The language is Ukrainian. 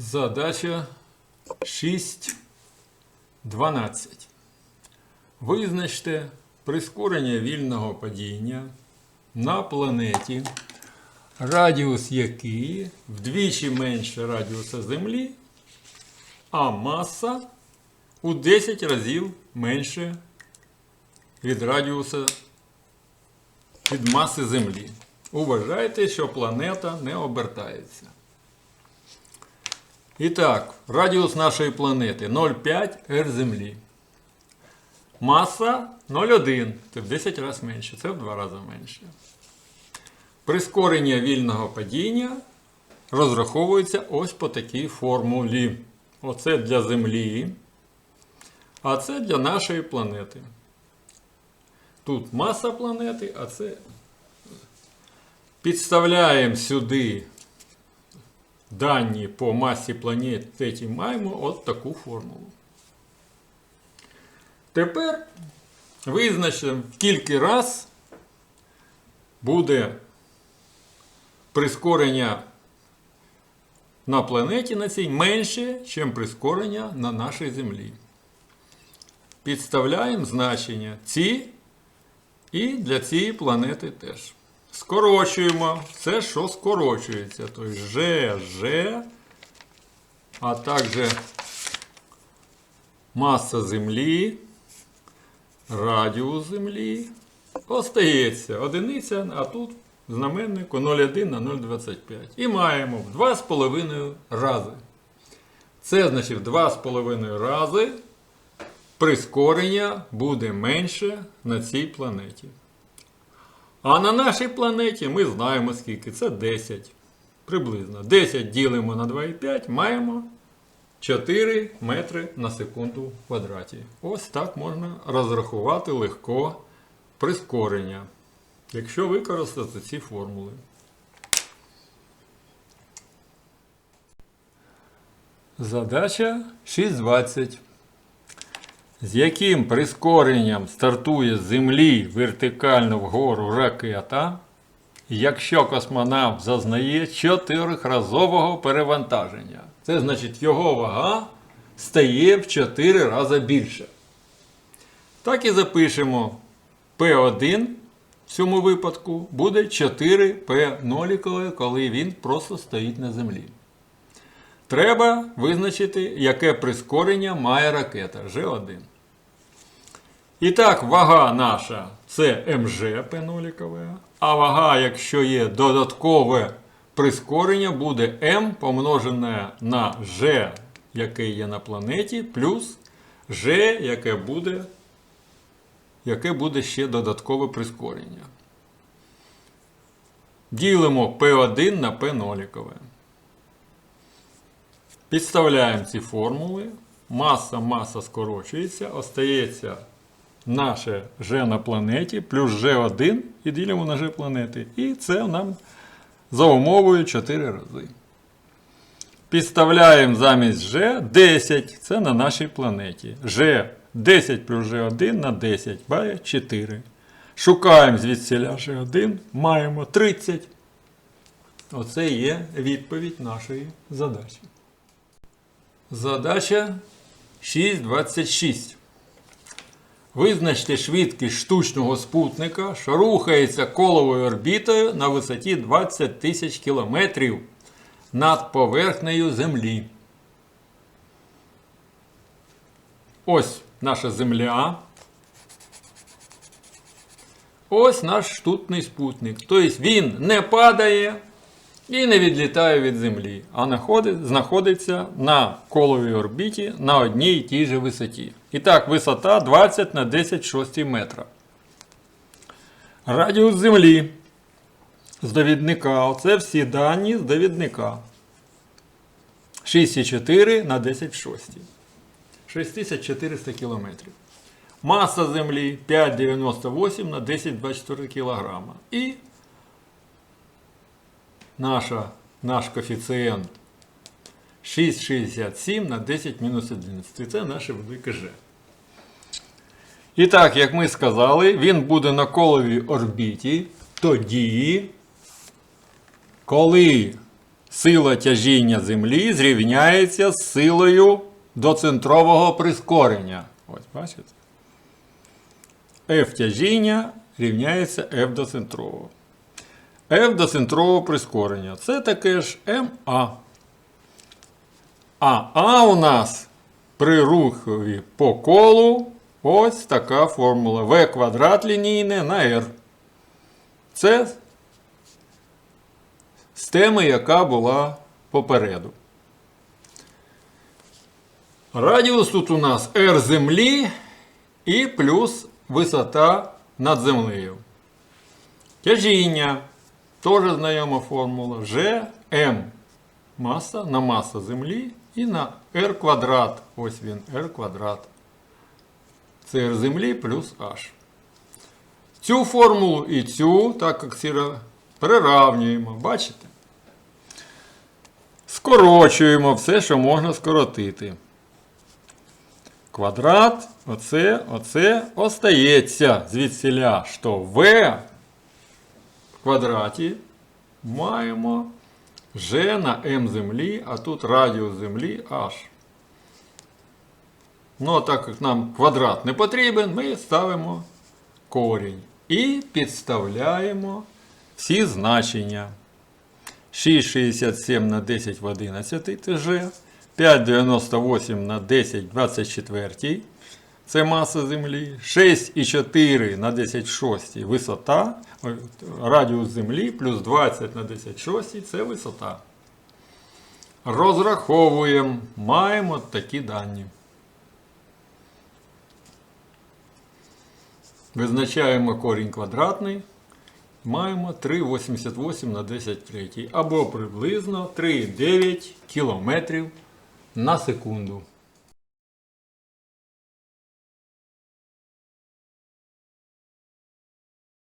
Задача 6.12. Визначте прискорення вільного падіння на планеті, радіус якої вдвічі менше радіуса Землі, а маса у 10 разів менше від радіуса від маси Землі. Уважайте, що планета не обертається. І так, радіус нашої планети 0,5 R Землі. Маса 0,1. Це в 10 разів менше, це в 2 рази менше. Прискорення вільного падіння розраховується ось по такій формулі. Оце для Землі, а це для нашої планети. Тут маса планети, а це підставляємо сюди дані по масі планети, маємо от таку формулу. Тепер визначимо, скільки раз буде прискорення на планеті на цій менше, ніж прискорення на нашій Землі. Підставляємо значення ці і для цієї планети теж. Скорочуємо все, що скорочується. Тобто G, G, а також маса Землі, радіус Землі. Остається одиниця, а тут знаменнику 0,1 на 0,25. І маємо в 2,5 рази. Це значить в 2,5 рази прискорення буде менше на цій планеті. А на нашій планеті ми знаємо скільки. Це 10. Приблизно. 10 ділимо на 2,5, маємо 4 метри на секунду в квадраті. Ось так можна розрахувати легко прискорення, якщо використати ці формули. Задача 6.20 з яким прискоренням стартує з Землі вертикально вгору ракета, якщо космонавт зазнає чотирьохразового перевантаження. Це значить його вага стає в 4 рази більше. Так і запишемо P1 в цьому випадку буде 4P0, коли він просто стоїть на землі. Треба визначити, яке прискорення має ракета G1. І так, вага наша це МЖ П0, а вага, якщо є додаткове прискорення, буде М помножене на G, яке є на планеті, плюс G, яке буде, яке буде ще додаткове прискорення. Ділимо P1 на P0. Підставляємо ці формули. Маса, маса скорочується, остається наше G на планеті плюс G1 і ділимо на G планети. І це нам за умовою 4 рази. Підставляємо замість G 10. Це на нашій планеті. G 10 плюс G1 на 10 має 4. Шукаємо звідсіля G1, маємо 30. Оце є відповідь нашої задачі. Задача 6.26. Визначте швидкість штучного спутника, що рухається коловою орбітою на висоті 20 тисяч кілометрів над поверхнею Землі. Ось наша Земля. Ось наш штутний спутник. Тобто він не падає і не відлітає від Землі, а знаходиться на коловій орбіті на одній і тій же висоті. І так, висота 20 на 10 шостій метра. Радіус Землі з довідника. Оце всі дані з довідника. 6,4 на 10 шостій. 6400 кілометрів. Маса Землі 5,98 на 10,24 кг. І наша, наш коефіцієнт 6,67 на 10 мінус 11. Це наше велике G. І так, як ми сказали, він буде на коловій орбіті тоді, коли сила тяжіння Землі зрівняється з силою доцентрового прискорення. Ось, бачите? F тяжіння рівняється F доцентрового. F доцентрового прискорення. Це таке ж МА. А А у нас при рухові по колу ось така формула. В квадрат лінійне на R. Це з теми, яка була попереду. Радіус тут у нас R землі і плюс висота над землею. Тяжіння. Теж знайома формула. G M маса на маса землі і на R квадрат. Ось він, R квадрат. Це R землі плюс H. Цю формулу і цю, так як сіра, переравнюємо. Бачите? Скорочуємо все, що можна скоротити. Квадрат, оце, оце остається звідсіля, що v квадраті маємо g на m землі, а тут радіус землі h. Ну, а так як нам квадрат не потрібен, ми ставимо корінь і підставляємо всі значення. 6,67 на 10 в 11 ТЖ, 5,98 на 10 в 24 це маса Землі, 6,4 на 10 6 висота, радіус Землі, плюс 20 на 10 6 це висота. Розраховуємо, маємо такі дані. Визначаємо корінь квадратний. Маємо 3,88 на 10 третій, або приблизно 3,9 км на секунду.